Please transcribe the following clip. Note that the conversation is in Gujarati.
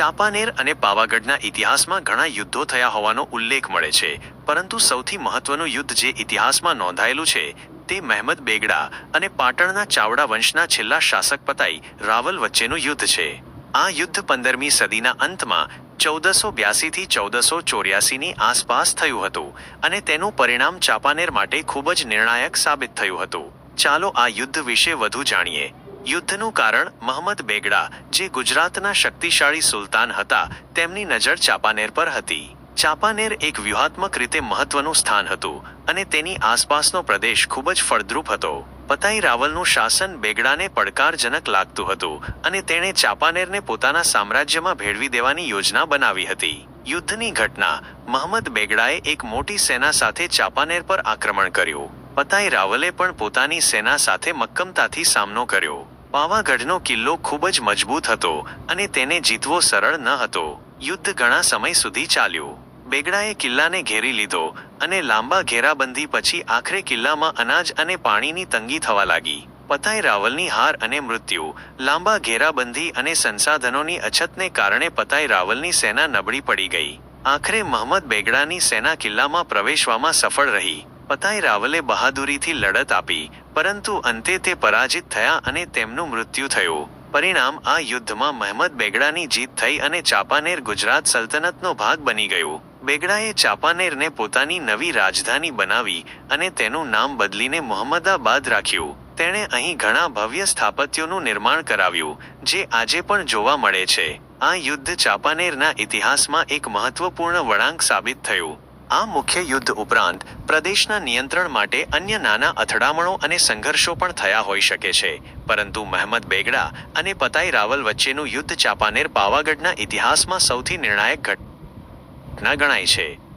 ચાંપાનેર અને પાવાગઢના ઇતિહાસમાં ઘણા યુદ્ધો થયા હોવાનો ઉલ્લેખ મળે છે. પરંતુ સૌથી મહત્વનું યુદ્ધ જે ઇતિહાસમાં નોંધાયેલું છે, તે મહેમદ બેગડા અને પાટણના ચાવડા વંશના છેલ્લા શાસક પતાઈ રાવલ વચ્ચેનું યુદ્ધ છે. આ યુદ્ધ પંદરમી સદીના અંતમાં ચૌદસો બ્યાસીથી ચૌદસો ચોર્યાસીની આસપાસ થયું હતું અને તેનું પરિણામ ચાંપાનેર માટે ખૂબ જ નિર્ણાયક સાબિત થયું હતું. ચાલો આ યુદ્ધ વિશે વધુ જાણીએ. યુદ્ધનું કારણ મહંમદ બેગડા, જે ગુજરાતના શક્તિશાળી સુલતાન હતા, તેમની નજર ચાંપાનેર પર હતી. ચાંપાનેર એક વ્યૂહાત્મક રીતે મહત્વનું સ્થાન હતું અને તેની આસપાસનો પ્રદેશ ખૂબ જ ફળદ્રુપ હતો. પતાઈ રાવલનું શાસન બેગડાને પડકારજનક લાગતું હતું અને તેણે ચાંપાનેરને પોતાના સામ્રાજ્યમાં ભેળવી દેવાની યોજના બનાવી હતી. યુદ્ધની ઘટના, મહંમદ બેગડાએ એક મોટી સેના સાથે ચાંપાનેર પર આક્રમણ કર્યું. પતાઈ રાવલે પણ પોતાની સેના સાથે મક્કમતાથી સામનો કર્યો. પાવાગઢનો કિલ્લો ખૂબ જ મજબૂત હતો અને તેને જીતવો સરળ ન હતો. યુદ્ધ ઘણા સમય સુધી ચાલ્યું. બેગડાએ કિલ્લાને ઘેરી લીધો અને લાંબા ઘેરાબંધી પછી આખરે કિલ્લામાં અનાજ અને પાણીની તંગી થવા લાગી. પતાઈ રાવલની હાર અને મૃત્યુ, લાંબા ઘેરાબંધી અને સંસાધનોની અછતને કારણે પતાઈ રાવલની સેના નબળી પડી ગઈ. આખરે મહંમદ બેગડાની સેના કિલ્લામાં પ્રવેશવામાં સફળ રહી. પતાઈ રાવલે બહાદુરીથી લડત આપી, પરંતુ અંતે તે પરાજિત થયા અને તેમનું મૃત્યુ થયું. પરિણામ આ યુદ્ધમાં મહેમદ બેગડાની જીત થઈ અને ચાંપાનેર ગુજરાત સલ્તનતનો ભાગ બની ગયું. બેગડાએ ચાંપાનેરને પોતાની નવી રાજધાની બનાવી અને તેનું નામ બદલીને મોહમ્મદાબાદ રાખ્યું. તેણે અહીં ઘણા ભવ્ય સ્થાપત્યોનું નિર્માણ કરાવ્યું, જે આજે પણ જોવા મળે છે. આ યુદ્ધ ચાંપાનેરના ઇતિહાસમાં એક મહત્વપૂર્ણ વળાંક સાબિત થયું. આ મુખ્ય યુદ્ધ ઉપરાંત પ્રદેશના નિયંત્રણ માટે અન્ય નાના અથડામણો અને સંઘર્ષો પણ થયા હોઈ શકે છે. પરંતુ મહેમદ બેગડા અને પતાઈ રાવલ વચ્ચેનું યુદ્ધ ચાંપાનેર પાવાગઢના ઇતિહાસમાં સૌથી નિર્ણાયક ઘટના ગણાય છે.